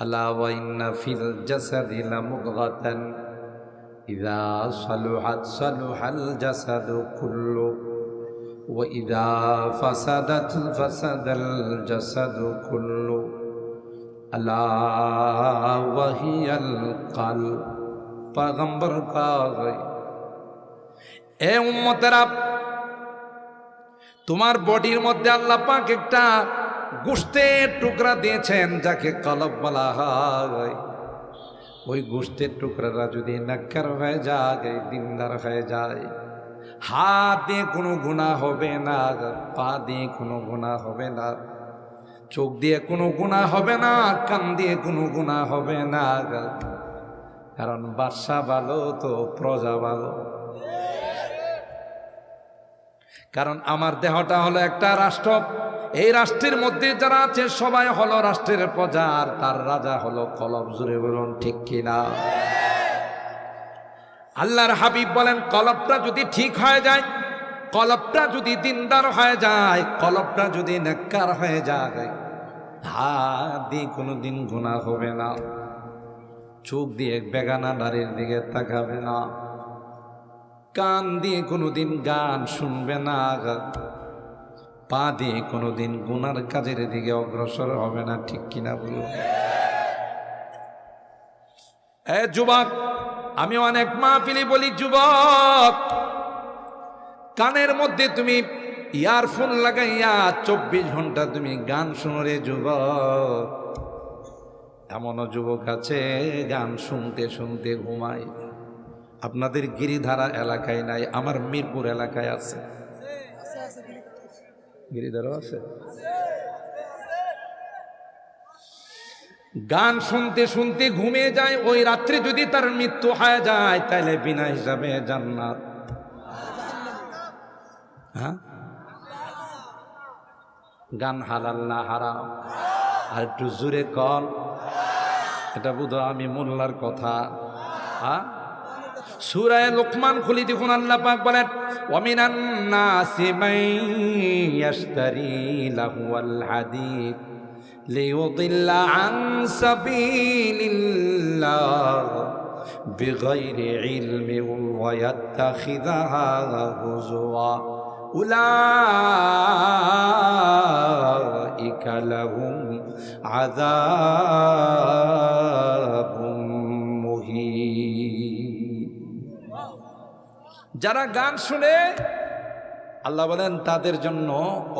ألا وإن في الجسد لمضغة إذا صلحت صلح الجسد كله وإذا فسدت فسد الجسد كله ألا وهي القلب پیغمبر کا এ উম্মতেরা তোমার বডির মধ্যে আল্লাহ পাক একটা গোষ্ঠের টুকরা দিয়েছেন, যাকে কলব বলা হয়। ওই গোষ্ঠের টুকরারা যদি নাক্কার হয়ে যায়, দিনদার হয়ে যায়, হাত দিয়ে কোনো গুণা হবে না, পা দিয়ে কোনো গুণা হবে না, চোখ দিয়ে কোনো গুণা হবে না, কান দিয়ে কোনো গুণা হবে না। কারণ বাদশা ভালো তো প্রজা ভালো। কারণ আমার দেহটা হলো একটা রাষ্ট্র। এই রাষ্ট্রের মধ্যে যারা আছে, সবাই হলো রাষ্ট্রের প্রজা, আর তার রাজা হলো কলব। জুড়ে বলুন, ঠিক কিনা? আল্লাহর হাবিব বলেন, কলবটা যদি ঠিক হয়ে যায়, কলবটা যদি দিনদার হয়ে যায়, কলবটা যদি নেককার হয়ে যায় হাত দিয়ে কোনো দিন গুণা হবে না। চোখ দিয়ে বেগানা নারীর দিকে তাকাবে না। কান দিয়ে কোনোদিন গান শুনবে না। পা দিয়ে কোনো দিন গুনার কাজের দিকে অগ্রসর হবে না, ঠিক কিনা বলো? এ যুবক, আমি অনেক মাহফিলি বলি, যুবক, কানের মধ্যে তুমি ইয়ারফোন লাগাইয়া চব্বিশ ঘণ্টা তুমি গান শুনো রে যুবক। এমনও যুবক আছে, গান শুনতে শুনতে ঘুমায়। আপনাদের গিরিধারা এলাকায় নাই, আমার মিরপুর এলাকায় আছে। গিরিধারও আছে। গান শুনতে শুনতে ঘুমিয়ে যায়, ওই রাত্রে যদি তার মৃত্যু হয়ে যায় তাহলে বিনা হিসাবে জান্নাত। হ্যাঁ? গান হালাল না হারাম? আর একটু জুড়ে কল। এটা বুধ আমি মোল্লার কথা। হ্যাঁ? সুরায় লোকমান খুলি দেখুন আল্লাহ পাক বলেন ওয়ামিনান নাসি মান ইয়াশতারি লাহুয়াল হাদিদ লিয়ুদিল্লা আন সাবিলিল্লাহ بغير علم ويتخذها هزوا أولئك لهم عذاب যারা গান শুনে, আল্লাহ বলেন, তাদের জন্য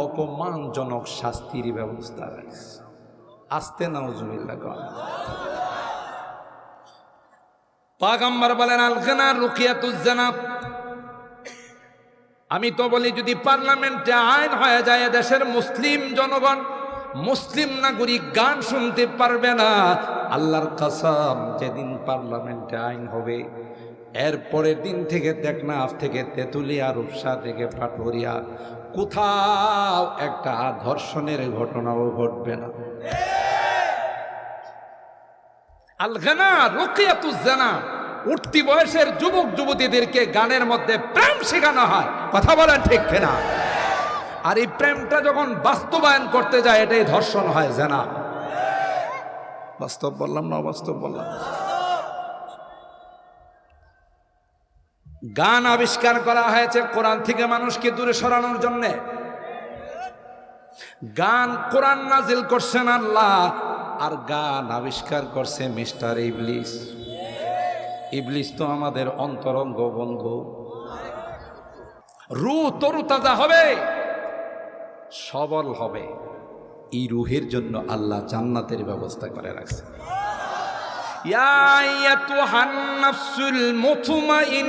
অপমানজনক শাস্তির ব্যবস্থা রয়েছে। আসতে, নাউজুবিল্লাহ, কর। পাগাম্বার বলেন আলখানা রুকিয়াতুজ্জানা আমি তো বলি, যদি পার্লামেন্টে আইন হয়ে যায় দেশের মুসলিম জনগণ মুসলিম নাগরিক গান শুনতে পারবে না, আল্লাহর কাসাম, যেদিন পার্লামেন্টে আইন হবে এর পরের দিন থেকে টেকনাফ থেকে তেঁতুলিয়া, রূপসা থেকে পাটুরিয়া, কোথাও একটা ধর্ষণের ঘটনাও ঘটবে না। আলগানা রোকিয়াতুজানা উঠতি বয়সের যুবক যুবতীদেরকে গানের মধ্যে প্রেম শেখানো হয়। কথা বলেন ঠিক কেনা? আর এই প্রেমটা যখন বাস্তবায়ন করতে যায়, এটাই ধর্ষণ হয় জানা। বাস্তব বললাম না অবাস্তব বললাম? গান আবিষ্কার করা হয়েছে কোরআন থেকে মানুষকে দূরে সরানোর জন্যে। গান কোরআন নাজিল করছেন আল্লাহ, আর গান আবিষ্কার করছে মিস্টার ইবলিস। ইবলিস তো আমাদের অন্তরঙ্গ বন্ধু। রু তরু তাজা হবে, সবল হবে। এই রুহের জন্য আল্লাহ জান্নাতের ব্যবস্থা করে রাখছে। ইয়া ইয়াতু হান্নাফসুল মুথুমা ইন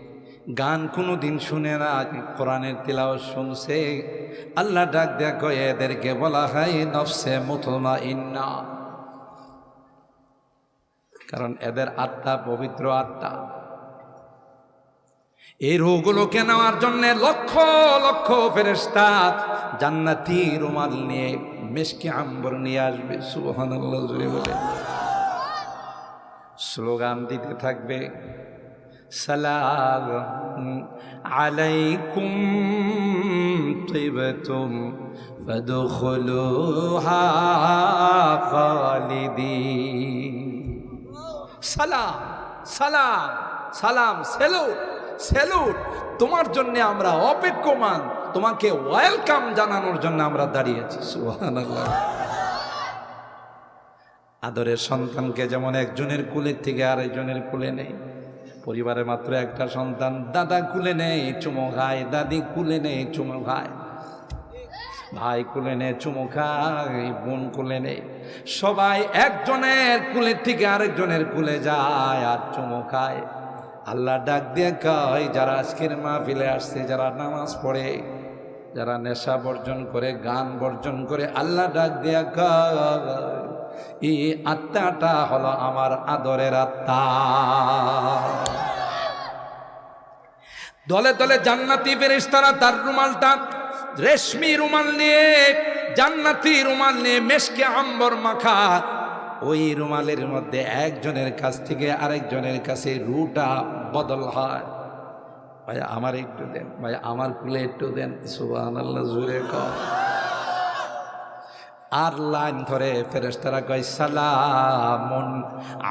গান কোনো দিন শুনে না, কোরআনের তিলাও শুনছে। আল্লাহ ডাক দেখো এদেরকে বলা হয় নফসে মুতমা ইন্না কারণ এদের আত্মা পবিত্র আত্মা। এই রোগগুলোকে নেওয়ার জন্য লক্ষ লক্ষ ফেরেস্তা জান্নাতি রুমাল নিয়ে মেশকে আম্বর নিয়ে আসবে। বলে। স্লোগান দিতে থাকবে। সালাম সালাম সালাম সেলুট সেলুট। তোমার জন্য আমরা অপেক্ষমান, তোমাকে ওয়েলকাম জানানোর জন্য আমরা দাঁড়িয়েছি। আদরের সন্তানকে যেমন একজনের কুলের থেকে আরেকজনের কুলে নেই। পরিবারে মাত্র একটা সন্তান। দাদা কুলে নেই, চুমো খায়। দাদি কুলে নেই, চুমো খায়। ভাই কুলে নেই, চুমো খায়। বোন কুলে নেই। সবাই একজনের কুলের থেকে আরেকজনের কুলে যায় আর চুমো খায়। আল্লাহ ডাক দিয়ে কয়, যারা আজকের মাহফিলে আসছে, যারা নামাজ পড়ে, যারা নেশা বর্জন করে, গান বর্জন করে, আল্লাহ ডাক দিয়া কয় এই আত্মাটা হলো আমার আদরের আত্মা। দলে দলে জান্নাতি ফেরেশতারা তার রুমালটা রেশমি রুমাল নিয়ে, জান্নাতি রুমাল নিয়ে মেশকে আম্বর মাখা। ওই রুমালের মধ্যে একজনের কাছ থেকে আরেকজনের কাছে রুটা বদল হয়। ভাই, আমার একটু দেন, ভাই, আমার কুলে একটু দেন সুবাহ আল্লাহ জুড়ে কর আর লাইন ধরে ফেরেস্তারা কয়, সালামুন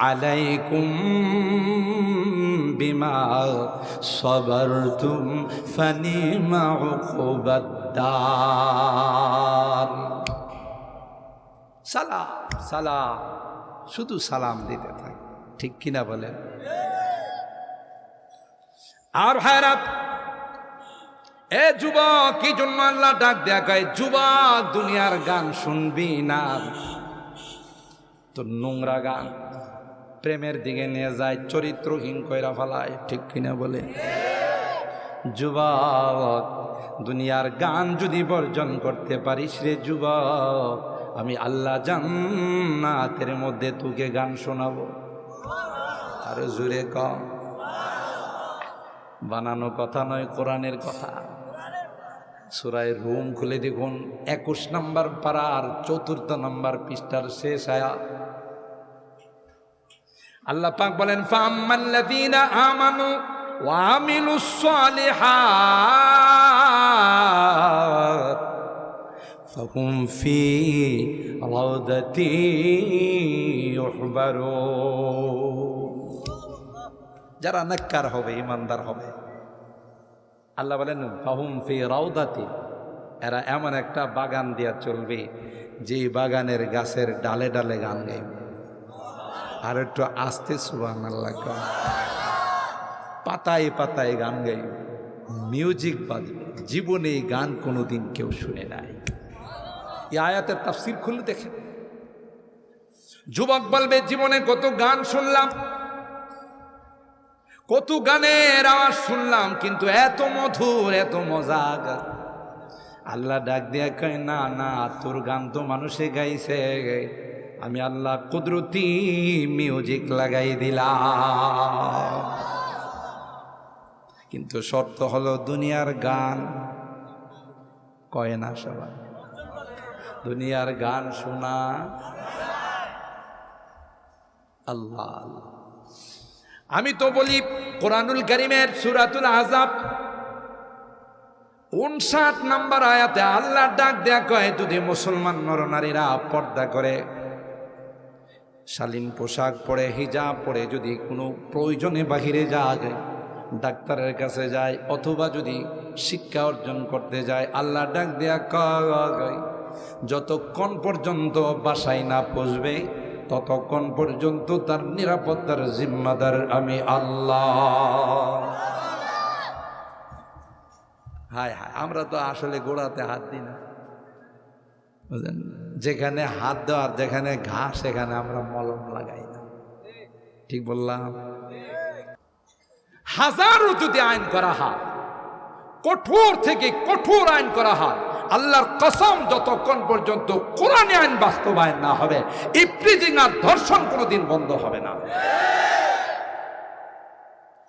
আলাইকুম বিমা সবরতুম ফানিমা উকুবাদ্দার সালাম সালাম, শুধু সালাম দিতে থাক, ঠিক কিনা বলেন? আর ভাইরা এ যুবক, কি জন্য আল্লাহ ডাক দেয়া কয়, যুবক, দুনিয়ার গান শুনবি না। তো নোংরা গান প্রেমের দিকে নিয়ে যায়, চরিত্রহীন কইরা ফেলায়, ঠিক কিনা বলে? যুবক, দুনিয়ার গান যদি বর্জন করতে পারিস রে যুবক, আমি আল্লাহ জান্নাতের মধ্যে তোকে গান শোনাবো। আরও জুড়ে কম বানানো কথা নয়, কোরআনের কথা। সুরায় রুম খুলে দেখুন। একুশ নম্বর পাড়ার চতুর্থ নম্বর পৃষ্ঠার শেষ আয়া। আল্লাহ পাক বলেন আমানু ওয়া ফি যারা নাক্কার হবে ইমানদার হবে। আল্লাহ বলেন, ফাহুম ফি রাউদাতি। এরা এমন একটা বাগান দিয়া চলবে যে বাগানের গাছের ডালে ডালে গান গাইবে। আর একটু আস্তে সুবান আল্লাহ। পাতায় পাতায় গান গাইবে। মিউজিক বাজবে। জীবনে গান কোনোদিন কেউ শুনে নাই। এই আয়াতের তাফসির খুলে দেখেন। যুবক বলবে, জীবনে কত গান শুনলাম কত গানের আওয়াজ শুনলাম, কিন্তু এত মধুর, এত মজা আল্লাহ ডাক দিয়া কয়, না না, তোর গান তো মানুষে গাইছে আমি আল্লাহ কুদরতি মিউজিক লাগাই দিলাম। কিন্তু শর্ত হলো দুনিয়ার গান কয় না সবাই? দুনিয়ার গান শোনা আল্লাহ আল্লাহ। আমি তো বলি, কোরআনুল করিমের সুরাতুল আজাব উনষাট নাম্বার আয়াতে আল্লাহ ডাক দেয়া কয়, যদি মুসলমান নরনারীরা পর্দা করে, শালীন পোশাক পরে, হিজাব পরে, যদি কোনো প্রয়োজনে বাহিরে যায়, ডাক্তারের কাছে যায়, অথবা যদি শিক্ষা অর্জন করতে যায় আল্লাহ ডাক দেয়া কয়, যতক্ষণ পর্যন্ত বাসায় না পৌঁছবে ততক্ষণ পর্যন্ত তার নিরাপত্তার জিম্মাদার আমি আল্লাহ। হায় হায়, আমরা তো আসলে গোড়াতে হাত দিই না। বুঝলেন? যেখানে হাত দেওয়ার যেখানে ঘাস সেখানে আমরা মলম লাগাই না। ঠিক বললাম? হাজারো যদি আইন করা হয়, কঠোর থেকে কঠোর আইন করা হয় আল্লাহর কসম যতক্ষণ পর্যন্ত কোরআনে আইন বাস্তবায়ন না হবে ইপ্রিজিং আর ধর্ষণ কোনোদিন বন্ধ হবে না।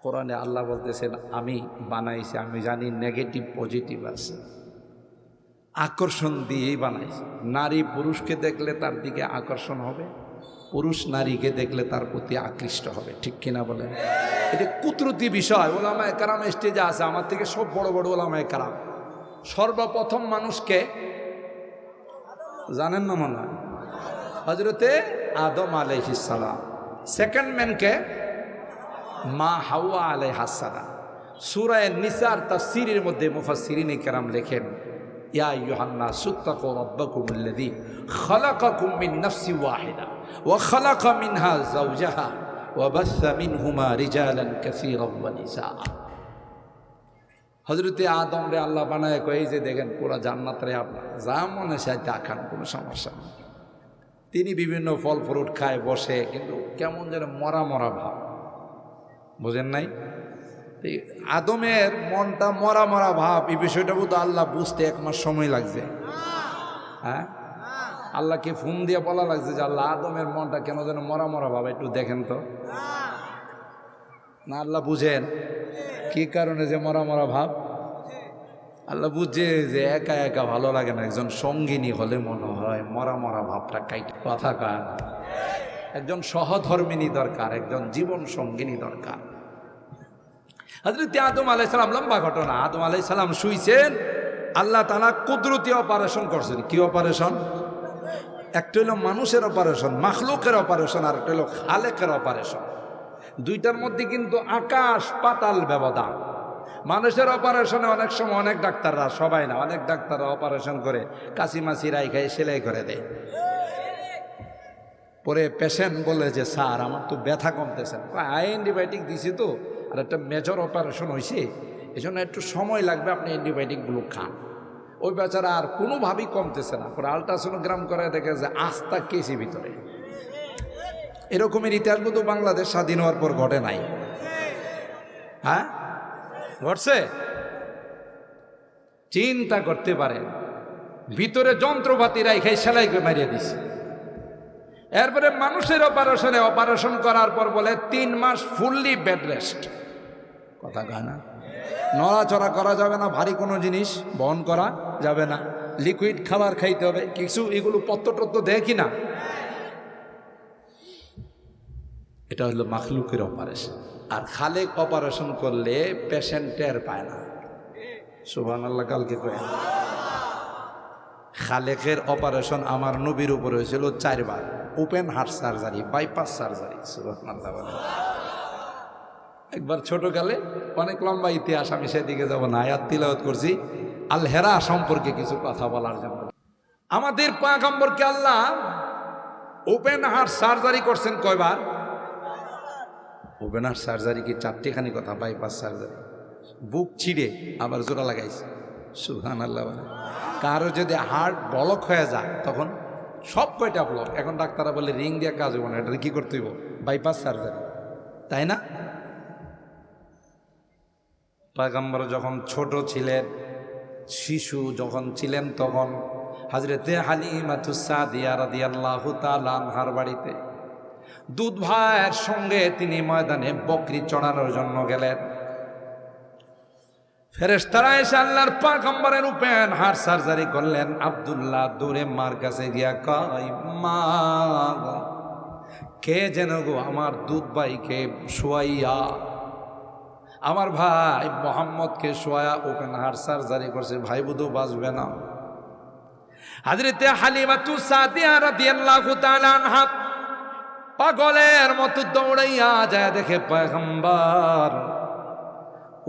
কোরআনে আল্লাহ বলতেছেন, আমি বানাইছি, আমি জানি নেগেটিভ পজিটিভ আছে। আকর্ষণ দিয়েই বানাইছি। নারী পুরুষকে দেখলে তার দিকে আকর্ষণ হবে, পুরুষ নারীকে দেখলে তার প্রতি আকৃষ্ট হবে। ঠিক কিনা বলে এটা কুদরতি বিষয়। ওলামায় কারাম স্টেজে আছে, আমার থেকে সব বড় বড় ওলামায় কারাম। সর্বপ্রথম মানুষকে জানেন না মনে হয়? হজরতে আদম আলাইহিসালাম সেকেন্ড ম্যানকে মা হাওয়া আলাই হাসানা সুরায় নিসার তাফসিরের মধ্যে মুফাসসিরিনে কেরাম লেখেন, ইয়া ইউহান্না মিন মিনহা হজরতে আদম রে আল্লাহ বানায় কয়ে যে দেখেন, পুরা জান্নাত রে আপনার যা মনে চাইতে খান, কোনো সমস্যা নেই। তিনি বিভিন্ন ফল ফ্রুট খায়, বসে, কিন্তু কেমন যেন মরা মরা ভাব। বুঝেন নাই? আদমের মনটা মরা মরা ভাব, এই বিষয়টা বোধ আল্লাহ বুঝতে এক মাস সময় লাগছে। হ্যাঁ? আল্লাহকে ফোন দিয়ে বলা লাগছে যে, আল্লাহ, আদমের মনটা কেন যেন মরা মরা ভাব, একটু দেখেন তো। না, আল্লাহ বুঝেন। কি কারণে যে মরা মরা ভাব? আল্লাহ বুঝছে যে একা একা ভালো লাগে না, একজন সঙ্গিনী হলে মনে হয় মরা মরা ভাবটা কাইটে। কথা কয় একজন সহধর্মিনী দরকার, একজন জীবন সঙ্গিনী দরকার। হজরত আদম আলাইসালাম লম্বা ঘটনা। আদম আলাইসালাম শুইছেন, আল্লাহ তালা কুদরতি অপারেশন করছেন। কি অপারেশন? একটা হলো মানুষের অপারেশন, মাখলুকের অপারেশন, আর একটা হলো খালেকের অপারেশন। দুইটার মধ্যে কিন্তু আকাশ পাতাল ব্যবধান। মানুষের অপারেশনে অনেক সময় অনেক ডাক্তাররা, সবাই না, অনেক ডাক্তাররা অপারেশন করে কাশি মাসি রাই খাই সেলাই করে দেয়। পরে পেশেন্ট বলে যে, স্যার, আমার তো ব্যথা কমতেছে না। অ্যান্টিবায়োটিক দিছি তো, আর একটা মেজর অপারেশন হয়েছে এই জন্য একটু সময় লাগবে, আপনি অ্যান্টিবায়োটিকগুলো খান। ওই বেচারা আর কোনোভাবেই কমতেছে না। পরে আলট্রাসোনোগ্রাম করে দেখে যে, আস্থা কেসি ভিতরে। এরকমের ইতিহাস কিন্তু বাংলাদেশ স্বাধীন হওয়ার পর ঘটে নাই। হ্যাঁ? ঘটছে। চিন্তা করতে পারেন। ভিতরে যন্ত্রপাতি রাইখাই সেলাই করে মারিয়ে দিছে। এরপরে মানুষের অপারেশনে অপারেশন করার পর বলে, তিন মাস ফুললি বেড রেস্ট কথা কয় না? নড়াচড়া করা যাবে না, ভারী কোনো জিনিস বহন করা যাবে না। লিকুইড খাবার খাইতে হবে। কিছু এগুলো পত্র টত্র দেয় কি না এটা হলো মাখলুকের অপারেশন আর খালেক অপারেশন করলে পেশেন্ট টের পায় না। সুবান আল্লাহ কালকে কয়ে। খালেকের অপারেশন আমার নবীর উপরে হয়েছিল চারবার। Open heart surgery bypass surgery একবার ছোটকালে অনেক লম্বা ইতিহাস, আমি সেদিকে যাব না, আয়াত তিলাওয়াত করছি। আল হেরা সম্পর্কে কিছু কথা বলার জন্য। আমাদের পাগম্বরকে আল্লাহ ওপেন হার্ট সার্জারি করছেন কয়বার? ওপেন হার্ট সার্জারি কি চারটেখানি কথা বাইপাস সার্জারি। বুক ছিঁড়ে আবার জোড়া লাগাইছে। সুহান আল্লাহ কারও যদি হার্ট ব্লক হয়ে যায়, তখন সব কয়টা ব্লক এখন ডাক্তাররা বলে রিং দিয়ে কাজ হব না এটা কি করতে হইব? Bypass surgery. তাই না? পায়গাম্বর যখন ছোট ছিলেন, শিশু যখন ছিলেন তখন, হাজরেতে হালিমাতুসাদিয়া রাদিয়াল্লাহু তাআলা আনহার বাড়িতে দুধ ভাইয়ের সঙ্গে তিনি ময়দানে বকরি চড়ানোর জন্য গেলেন। ফেরেশতারা এসে আল্লাহর পাগম্বরের উপেন হার সার্জারি করলেন। আব্দুল্লাহ দূরে মার কাছে গিয়া কয়, মা, কে যেন গো আমার দুধ ভাইকে শুয়াইয়া, আমার ভাই মোহাম্মদকে শোয়া ওপেন হার সার্জারি করছে, ভাই বুধু বাঁচবে না। হাজরিতে হালিমাতু সাদিয়া রাদিয়াল্লাহু তাআলা আনহা পাগলের মতো দৌড়াইয়া যায় দেখে পয়গম্বর।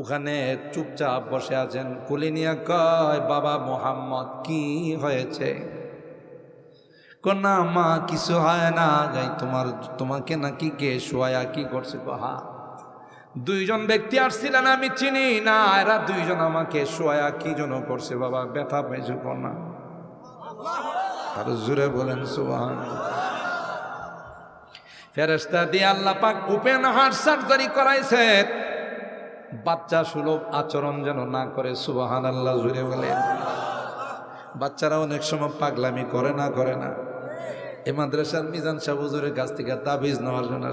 ওখানে চুপচাপ বসে আছেন। কুলিনিয়া কয়, বাবা মোহাম্মদ, কি হয়েছে? কন্যা মা, কিছু হয় না গাই, তোমার, তোমাকে নাকি কে শোয়া কি করছে কহা দুইজন ব্যক্তি আসছিলেন, আমি চিনি না, এরা দুইজন আমাকে শোয়া কি জন্য করছে, বাবা? ব্যথা পেয়েছ না। আর জুড়ে বলেন সুবান ফেরেস্তা দিয়ে আল্লাহ পাক ওপেন হার্ট সার্জারি করাইছে। বাচ্চা সুলভ আচরণ যেন না করে সুবাহান আল্লাহ জুড়ে বলেন। বাচ্চারা অনেক সময় পাগলামি করে না করে না। এই মাদ্রাসার মিজান শাহ হুজুরের কাছ থেকে তাবিজ নেওয়ার জন্য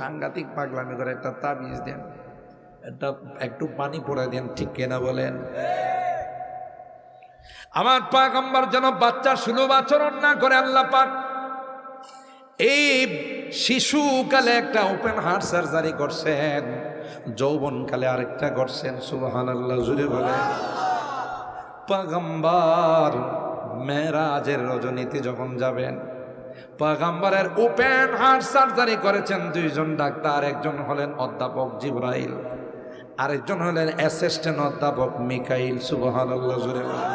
সাংঘাতিক পাগলামি করে একটা তাবিজ দেন। একটা, একটু পানি পড়ে দেন, ঠিক কেনা বলেন? আমার পাগম্বর যেন বাচ্চা সুলভ আচরণ না করে, আল্লাহ পাক এই শিশুকালে একটা ওপেন হার্ট সার্জারি করছেন, যৌবনকালে আরেকটা করছেন সুবহান আল্লাহ জুড়ে বলেন। পাগম্বর মেরাজের রজনীতে যখন যাবেন, পাগম্বরের ওপেন হার্ট সার্জারি করেছেন দুইজন ডাক্তার, একজন হলেন অধ্যাপক জিব্রাইল, আরেকজন হলেন অ্যাসিস্ট্যান্ট অধ্যাপক মিকাইল সুবহান আল্লাহ জুড়ে বলেন।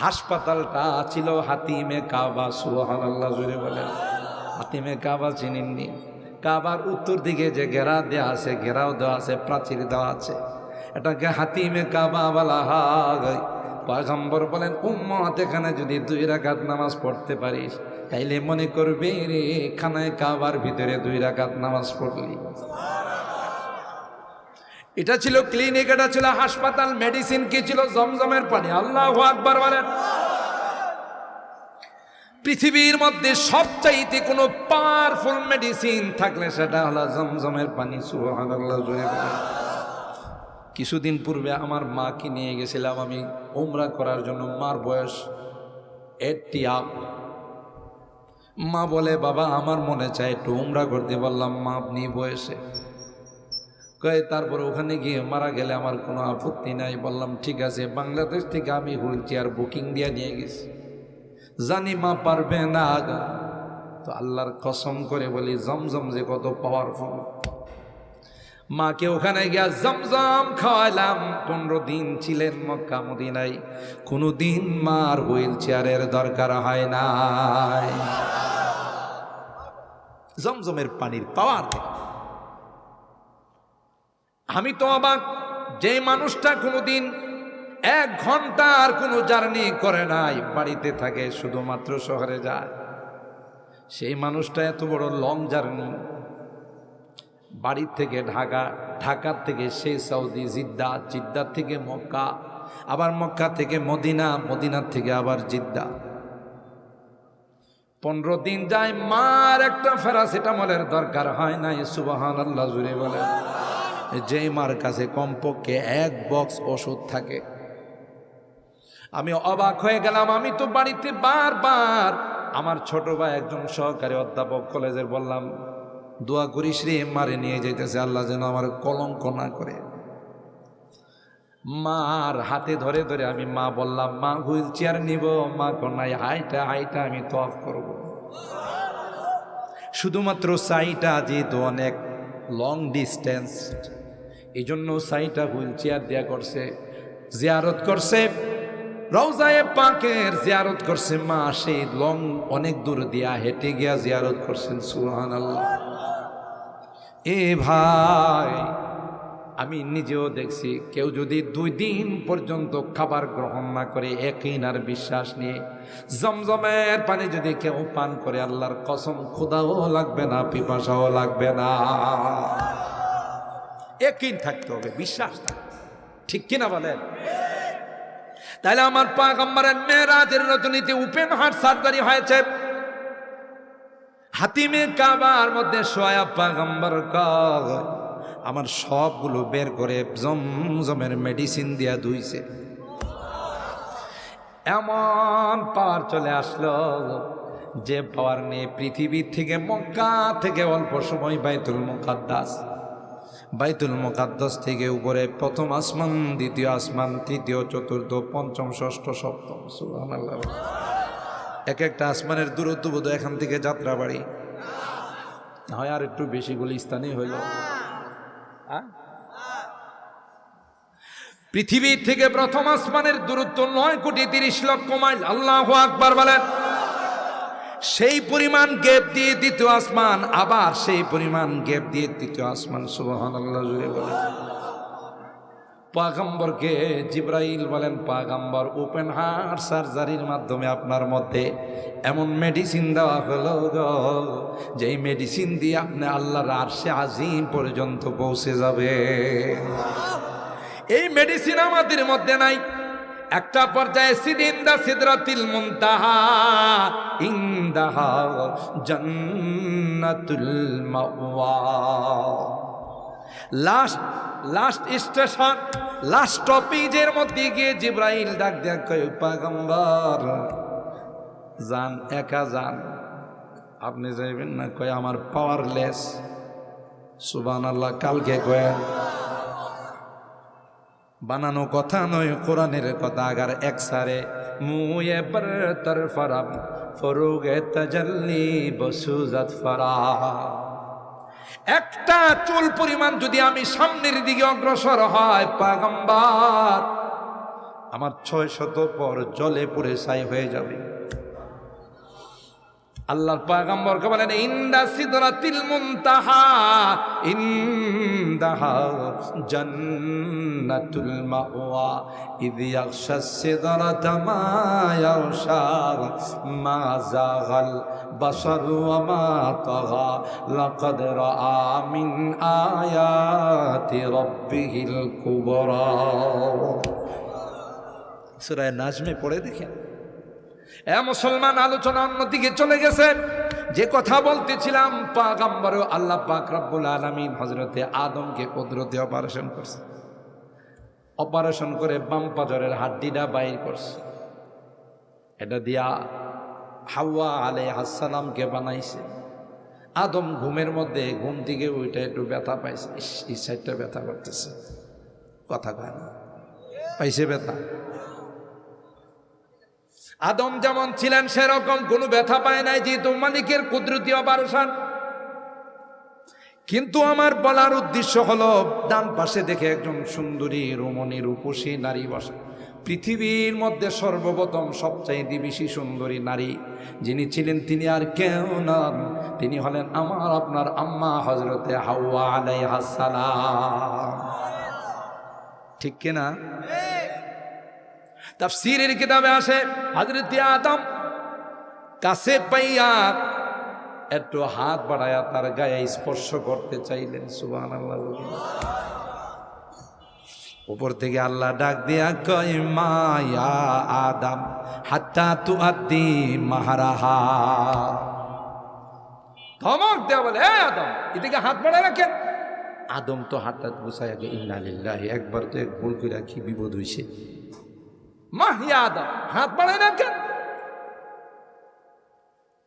হাসপাতালটা ছিল হাতিমে কাবা সুবহান আল্লাহ জুড়ে বলেন। হাতিমে কাবা চিনেননি। কাবার উত্তর দিকে যে ঘেরা দেওয়া আছে, ঘেরাও দেওয়া আছে, প্রাচীর দেওয়া আছে। এটাকে হাতিমে কাবা বলা হয়। পয়গম্বর বলেন, উম্মত, এখানে যদি দুই রাকাত নামাজ পড়তে পারিস, তাইলে মনে করবে রে, খানায় কাবার ভিতরে দুই রাকাত নামাজ পড়লি। এটা ছিল ক্লিনিক, এটা ছিল হাসপাতাল, মেডিসিন, কি ছিল? জমজমের পানি। আল্লাহ আকবার বলেন। পৃথিবীর মধ্যে সবচাইতে কোনো পাওয়ারফুল মেডিসিন থাকলে সেটা হলো জমজমের পানি। কিছুদিন পূর্বে আমার মাকে নিয়ে গেছিলাম, আমি উমরা করার জন্য, মার বয়স এইটটি আপ মা বলে, বাবা, আমার মনে চায় একটু উমরা করতে। বললাম, মা, আপনি বয়সে? কয়ে, তারপর ওখানে গিয়ে মারা গেলে আমার কোনো আপত্তি নাই। বললাম, ঠিক আছে, বাংলাদেশ থেকে আমি হুইল চেয়ার বুকিং দিয়ে নিয়ে গেছি। জানি মা পারবে না তো আল্লাহর কসম করে বলি, জমজম যে কত পাওয়ারফুল মাকে ওখানে গিয়া জমজম খাওয়াইলাম। পনেরো দিন ছিলেন মক্কা মদিনাই কোনো দিন মার হুইল চেয়ারের দরকার হয় নাই। জমজমের পানির পাওয়ার আমি তো অবাক, যে মানুষটা কোনোদিন এক ঘণ্টা আর কোনো জার্নি করে নাই, বাড়িতে থাকে, শুধুমাত্র শহরে যায়। সেই মানুষটা এত বড় লং জার্নি। বাড়ির থেকে ঢাকা, ঢাকার থেকে সেই সৌদি, জিদ্দা জিদ্দার থেকে মক্কা, আবার মক্কা থেকে মদিনা, মদিনার থেকে আবার জিদ্দা। পনেরো দিন যায়, মার একটা ফেরাসিটামলের দরকার হয় নাই সুবাহান আল্লাহ জুড়ে বলে যেই মার কাছে কমপক্ষে এক বক্স ওষুধ থাকে। আমি অবাক হয়ে গেলাম, আমি তো বাড়িতে বারবার আমার ছোট ভাই একজন সহকারী অধ্যাপক কলেজের বললাম, দোয়া করিস রে, মারে নিয়ে যাইতেছে আল্লাহ যেন আমার কলঙ্ক না করে। মার হাতে ধরে ধরে আমি মা বললাম, মা, হুইল চেয়ার নিব, মা কন্যায় হাইটা হাইটা আমি তফ করব। শুধুমাত্র সাইটা যেহেতু অনেক লং ডিস্টেন্স এই জন্য সাইটা হুইল চেয়ার দেয়া করছে, জিয়ারত করছে। রওজায়ে পাকের জিয়ারত করছে মা সেই লং, অনেক দূর দিয়া হেঁটে গিয়া জিয়ারত করছেন সুহান আল্লাহ এ ভাই, আমি নিজেও দেখছি, কেউ যদি দুই দিন পর্যন্ত খাবার গ্রহণ না করে একই আর বিশ্বাস নিয়ে জমজমের পানি যদি কেউ পান করে, আল্লাহর কসম, খোদাও লাগবে না, পিপাসাও লাগবে না। একই থাকতে হবে, বিশ্বাস। ঠিক কিনা বলেন? তাহলে আমার আমার মেয়েরাজের রজনীতে উপেন হার্ট সার্জারি হয়েছে। হাতিমে কাবার মধ্যে সোয়া পাগম্বর কাগ আমার সবগুলো বের করে জমজমের মেডিসিন দিয়া ধুইছে। এমন পাওয়ার চলে আসলো যে পাওয়ার নিয়ে পৃথিবী থেকে মক্কা থেকে অল্প সময় বাইতুল মুকাদ্দাস। বাইতুল মুকাদ্দাস থেকে উপরে প্রথম আসমান, দ্বিতীয় আসমান, তৃতীয়, চতুর্থ, পঞ্চম, ষষ্ঠ, সপ্তম, সুবহানাল্লাহ। এক একটা আসমানের দূরত্ব বোধ এখান থেকে যাত্রা বাড়ি হয় আর একটু বেশি গুলিস্তানি হইল। আ? পৃথিবী থেকে প্রথম আসমানের দূরত্ব নয় কোটি তিরিশ লক্ষ মাইল। আল্লাহ আকবার বলেন। সেই পরিমাণ গ্যাপ দিয়ে দ্বিতীয় আসমান, আবার সেই পরিমাণ গ্যাপ দিয়ে তৃতীয় আসমান সুবহান আল্লাহ জুড়ে পাগাম্বরকে জিব্রাইল বলেন, পাগাম্বর, ওপেন হার্ট সার্জারির মাধ্যমে আপনার মধ্যে এমন মেডিসিন দেওয়া হলো যেই মেডিসিন দিয়ে আপনি আল্লাহর আরশে আজিম পর্যন্ত পৌঁছে যাবে। এই মেডিসিন আমাদের মধ্যে নাই একটা পর্যায়ে সিদিন্দা সিদরাতিল মুনতাহা, ইন্দাহা জান্নাতুল মাওয়া। লাস্ট লাস্ট স্টেশন লাস্ট স্টপেজের মধ্যে গিয়ে জিব্রাইল ডাক দেখ কয় পাগম্বর, যান, একা যান। আপনি যাইবেন না, কয় আমার পাওয়ারলেস সুবান আল্লাহ কালকে কয় বানানো কথা নয়, কোরআনের কথা। আগার এক সারে, মুয়ে তর একটা চুল পরিমাণ যদি আমি সামনের দিকে অগ্রসর হয়, পাগম্বার, আমার ছয় শত পর জলে পড়ে ছাই হয়ে যাবে। আল্লাহর পাগাম্বরকে বলেন, ইন্দা সিদরাতিল মুনতাহা, ইন্দাহা জান্নাতুল মাওয়া, ইদ ইয়াগশা সিদরাতা মা ইয়াগশা, মা যাগাল বাসার ওয়া মা তাগা, লাকাদ রাআ মিন আয়াতি রাব্বিহিল কুবরা। সূরা নাজমে পড়ে দেখেন। এ মুসলমান আলোচনা অন্যদিকে চলে গেছে। যে কথা বলতেছিলাম পাগাম্বর আল্লাহ পাক রব্বুল আলমিন হজরতে আদমকে কুদরতে অপারেশন করছে। অপারেশন করে বাম পাজরের হাড্ডিটা বাইর করছে। এটা দিয়া হাওয়া আলে হাসালামকে বানাইছে। আদম ঘুমের মধ্যে ঘুম থেকে ওইটা একটু ব্যথা পাইছে। এই সাইডটা ব্যথা করতেছে। কথা কয় না। পাইছে ব্যথা। আদম যেমন ছিলেন, সেরকম কোনো ব্যথা পায় নাই, যেহেতু মালিকের কুদরতি অপারেশন। কিন্তু আমার বলার উদ্দেশ্য হলো, ডান পাশে দেখে একজন সুন্দরী, রমণী, রূপসী নারী বসে। পৃথিবীর মধ্যে সর্বপ্রথম, সবচাইতে বেশি সুন্দরী নারী যিনি ছিলেন, তিনি আর কেউ নন। তিনি হলেন আমার, আপনার আম্মা হজরতে হাওয়া আলাই হাসালাম ঠিক কিনা? তাফসীরের কিতাবে আসে, হযরত আদম কাছে পাইয়া একটু হাত বাড়ায়া তার গায়ে স্পর্শ করতে চাইলেন, সুবহানাল্লাহ। বলে। উপর থেকে আল্লাহ ডাক দিয়া কয়, মায়া আদম, হাত্তা তু আদি মাহারাহা। ধমক দেওয়া বলে এ আদম, এদিকে হাত বাড়ায় রাখেন। আদম তো হাতটা গুছাই আগে ইন্নালিল্লাহি একবার তো এক ভুল করে কি বিপদ হইছে? আদম হাত বাড়ায় না কেন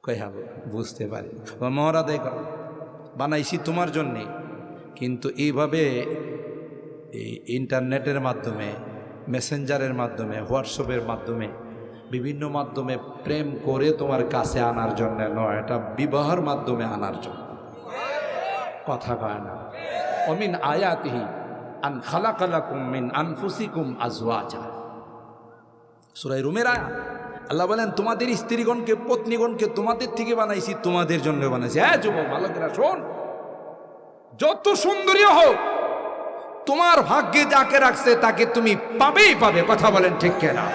কই বুঝতে পারি। মহরা দেখ বানাইছি তোমার জন্যে। কিন্তু এইভাবে এই ইন্টারনেটের মাধ্যমে, মেসেঞ্জারের মাধ্যমে, হোয়াটসঅ্যাপের মাধ্যমে, বিভিন্ন মাধ্যমে প্রেম করে তোমার কাছে আনার জন্য নয়, এটা বিবাহর মাধ্যমে আনার জন্য। কথা কয় না। অমিন আয়াতিহি আন খালাকালাকুম মিন আনফুসিকুম আজওয়াজা। সুরাই রুমের আয়া আল্লাহ বলেন, তোমাদের স্ত্রীগণকে, পত্নীগণকে তোমাদের থেকে বানাইছি, তোমাদের জন্য বানাইছি। হ্যাঁ যুবক বালকেরা শোন। যত সুন্দরী হোক, তোমার ভাগ্যে যাকে রাখছে, তাকে তুমি পাবেই পাবে, কথা বলেন ঠিক কেনা?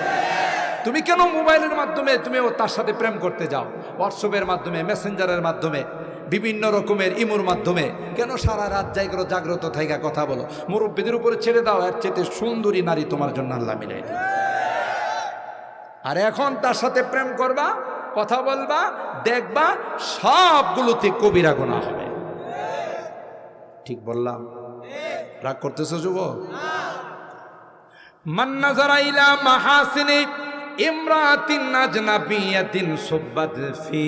তুমি কেন মোবাইলের মাধ্যমে তুমি ও তার সাথে প্রেম করতে যাও? হোয়াটসঅ্যাপের মাধ্যমে, মেসেঞ্জারের মাধ্যমে, বিভিন্ন রকমের ইমুর মাধ্যমে। কেন সারা রাত জায়গার জাগ্রত থাইকা কথা বলো? মুরব্বীদের উপরে ছেড়ে দাও, এর চেয়ে সুন্দরী নারী তোমার জন্য আল্লাহ মিলাই। আর এখন তার সাথে প্রেম করবা, কথা বলবা, দেখবা, সবগুলোতে কবিরা গোনা হবে। ঠিক বললাম? রাগ করতেছো যুব মান্নাজারা ইলা মাহাসিনি ইমরাতিন আজনাবিয়াতিন সুব্বাত ফি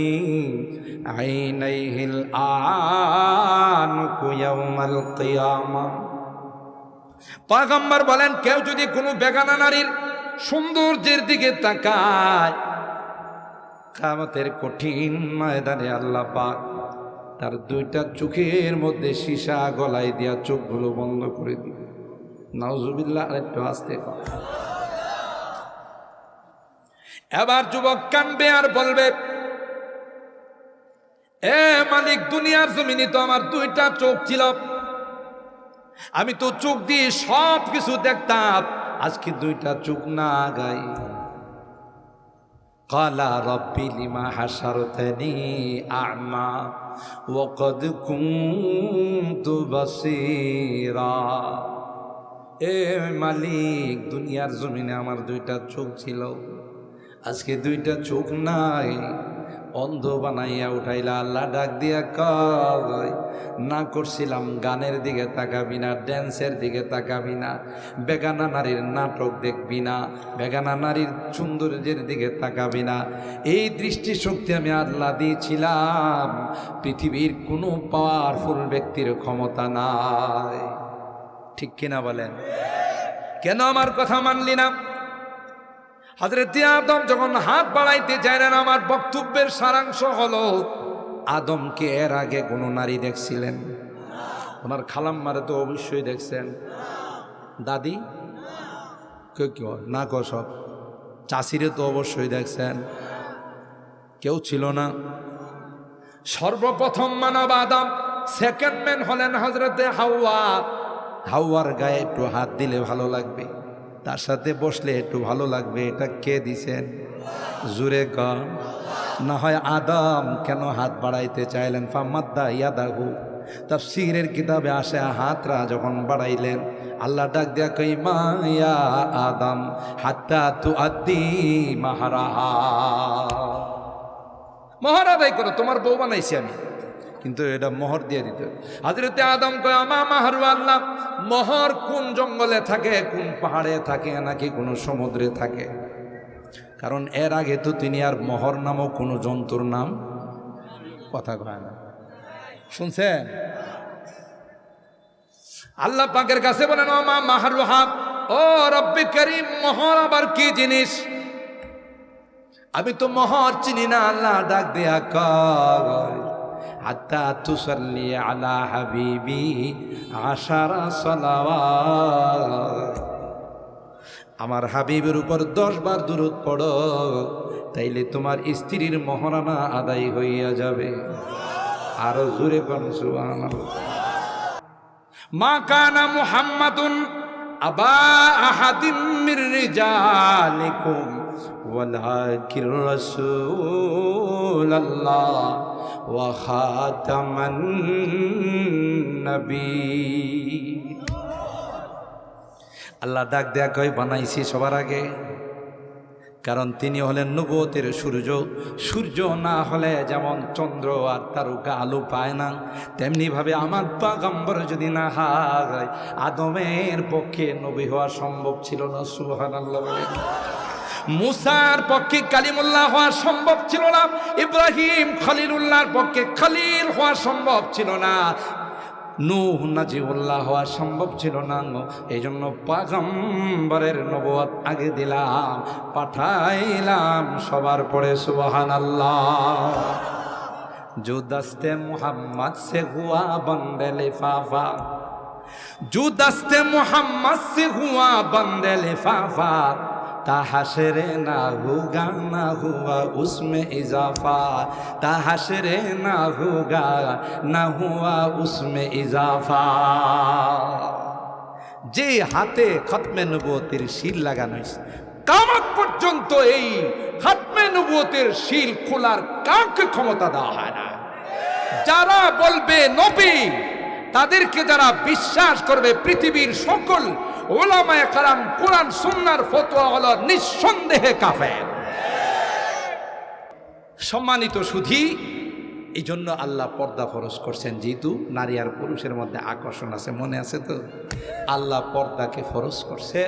আইনাইহিল আনুকু ইয়াউমাল কিয়ামা। পয়গম্বর বলেন, কেউ যদি কোনো বেগানা নারীর সৌন্দর্যের দিকে তাকায়। কামতের কঠিন ময়দানে আল্লাহ পাক তার দুইটা চোখের মধ্যে সীসা গলায় দিয়া চোখগুলো বন্ধ করে দিবে নাউজুবিল্লাহ, আরেকটু আসতে। এবার যুবক কানবে আর বলবে, এ মালিক, দুনিয়ার জমিনে তো আমার দুইটা চোখ ছিল। আমি তো চোখ দিয়ে সব কিছু দেখতাম। আজকে দুইটা চোখ না গাই কালা রব্বি লিমা হাসারতানি আ'মা ওয়াকাদ কুনতু বাসীরা। এ মালিক, দুনিয়ার জমিনে আমার দুইটা চোখ ছিল। আজকে দুইটা চোখ নাই। অন্ধ বানাইয়া উঠাইলা, আল্লাহ ডাক দিয়া কয়, না করছিলাম, গানের দিকে তাকাবি না, ড্যান্সের দিকে তাকাবি না, বেগানা নারীর নাটক দেখবি না, বেগানা নারীর সৌন্দর্যের দিকে তাকাবি না, এই দৃষ্টিশক্তি আমি আল্লাহ দিয়েছিলাম, পৃথিবীর কোনো পাওয়ারফুল ব্যক্তির ক্ষমতা নাই। ঠিক কিনা বলেন? কেন আমার কথা মানলি না? হাজরত আদম যখন হাত বাড়াইতে চাইলেন আমার বক্তব্যের সারাংশ হলো, আদমকে এর আগে কোনো নারী দেখছিলেন? ওনার খালাম্মারে তো অবশ্যই দেখছেন। দাদি? কেউ কেউ না কসব চাষিরে তো অবশ্যই দেখছেন। কেউ ছিল না। সর্বপ্রথম মানব আদম সেকেন্ড ম্যান হলেন হজরতে হাওয়া। হাওয়ার গায়ে একটু হাত দিলে ভালো লাগবে। তার সাথে বসলে একটু ভালো লাগবে, এটা কে দিছেন? জুরে কন না হয় আদম কেন হাত বাড়াইতে চাইলেন? ফাম্মাদ্দা ইয়াদাহু। তার সিগরের কিতাবে আসে হাতরা যখন বাড়াইলেন, আল্লাহ ডাক দিয়া কই মায়া আদম, হাত্তা তু আদি মাহারাহা। মহর আদায় করো, তোমার বউ বানাইছি আমি। কিন্তু এটা মোহর দিয়ে দিতে হাজরতে আদম কয়, আমা মাহারু আল্লাহ, মোহর কোন জঙ্গলে থাকে, কোন পাহাড়ে থাকে নাকি কোনো সমুদ্রে থাকে? কারণ এর আগে তো তিনি আর মোহর নামও কোনো জন্তুর নাম কথা কয় না। শুনছেন? আল্লাহ পাকের কাছে বলেন, আমা মাহারু হাব ও রব্বি করিম, মোহর আবার কি জিনিস? আমি তো মহর চিনি না, আল্লাহ ডাক দেয়া কয় হাত্তা তুসল্লি আলা হাবিবি আশারা সালাওয়া আমার হাবিবের উপর দশবার দূরত পড়ো, তাইলে তোমার স্ত্রীর মহারানা আদায় হইয়া যাবে। আরও জোরে মা কানা মুহাম্মাদুন আবা আহাদিম وخاتم النبي আল্লাহ ডাক দেয়া কয় বানাইছি সবার আগে কারণ তিনি হলেন নবতের সূর্য সূর্য না হলে যেমন চন্দ্র আর তারকা আলো পায় না তেমনিভাবে আমার পাগম্বর যদি না হয় আদমের পক্ষে নবী হওয়া সম্ভব ছিল না সুহান আল্লাহ বলেন মুসার পক্ষে কালিমুল্লাহ হওয়া সম্ভব ছিল না ইব্রাহিম খলিলুল্লাহর পক্ষে খলিল হওয়া সম্ভব ছিল না নূহ নাজিউল্লাহ হওয়া সম্ভব ছিল না এই জন্য পাগম্বরের নবত আগে দিলাম পাঠাইলাম সবার পরে সুবহান আল্লাহ जो दस्ते मोहम्मद से हुआ बंदे लिफाफा जो दस्ते मोहम्मद से हुआ बंदे लिफाफा তাহাসের না হু না হুয়া উসমে ইজাফা। তাহাসের না হুগা না হুয়া উসমে ইজাফা। যে হাতে খতমে নবতের শিল লাগানো হয়েছে, কামাত পর্যন্ত এই খাতমে নবুয়তের শিল খোলার কাকে ক্ষমতা দেওয়া হয় না। যারা বলবে নবী, তাদেরকে যারা বিশ্বাস করবে পৃথিবীর সকল ওলামায় কালাম কোরআন সুন্নার ফতোয়া হলো নিঃসন্দেহে কাফের। সম্মানিত সুধী এই জন্য আল্লাহ পর্দা ফরজ করছেন যেহেতু নারী আর পুরুষের মধ্যে আকর্ষণ আছে, মনে আছে তো? আল্লাহ পর্দাকে ফরজ করছে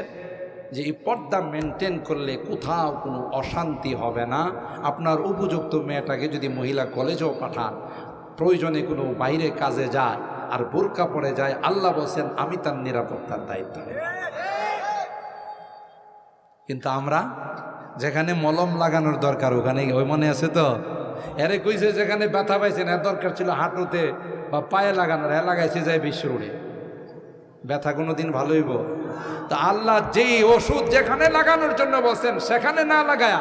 যে এই পর্দা মেনটেন করলে কোথাও কোনো অশান্তি হবে না। আপনার উপযুক্ত মেয়েটাকে যদি মহিলা কলেজেও পাঠান, প্রয়োজনে কোনো বাইরে কাজে যায় আর বোরকা পড়ে যায়, আল্লাহ বলছেন, আমি তার নিরাপত্তার দায়িত্ব নেব। কিন্তু আমরা যেখানে মলম লাগানোর দরকার, ওখানে ওই মনে আছে তো? এরে কইছে, যেখানে ব্যথা পাইছেন এর দরকার ছিল হাঁটুতে বা পায়ে লাগানোর, এ লাগাইছে যায় বিশ্ব রোডে। ব্যথা কোনো দিন ভালো হইব? তো আল্লাহ যেই ওষুধ যেখানে লাগানোর জন্য বলছেন, সেখানে না লাগায়া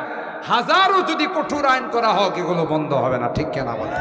হাজারও যদি কঠোর আইন করা হোক, এগুলো বন্ধ হবে না, ঠিক কেনা বলে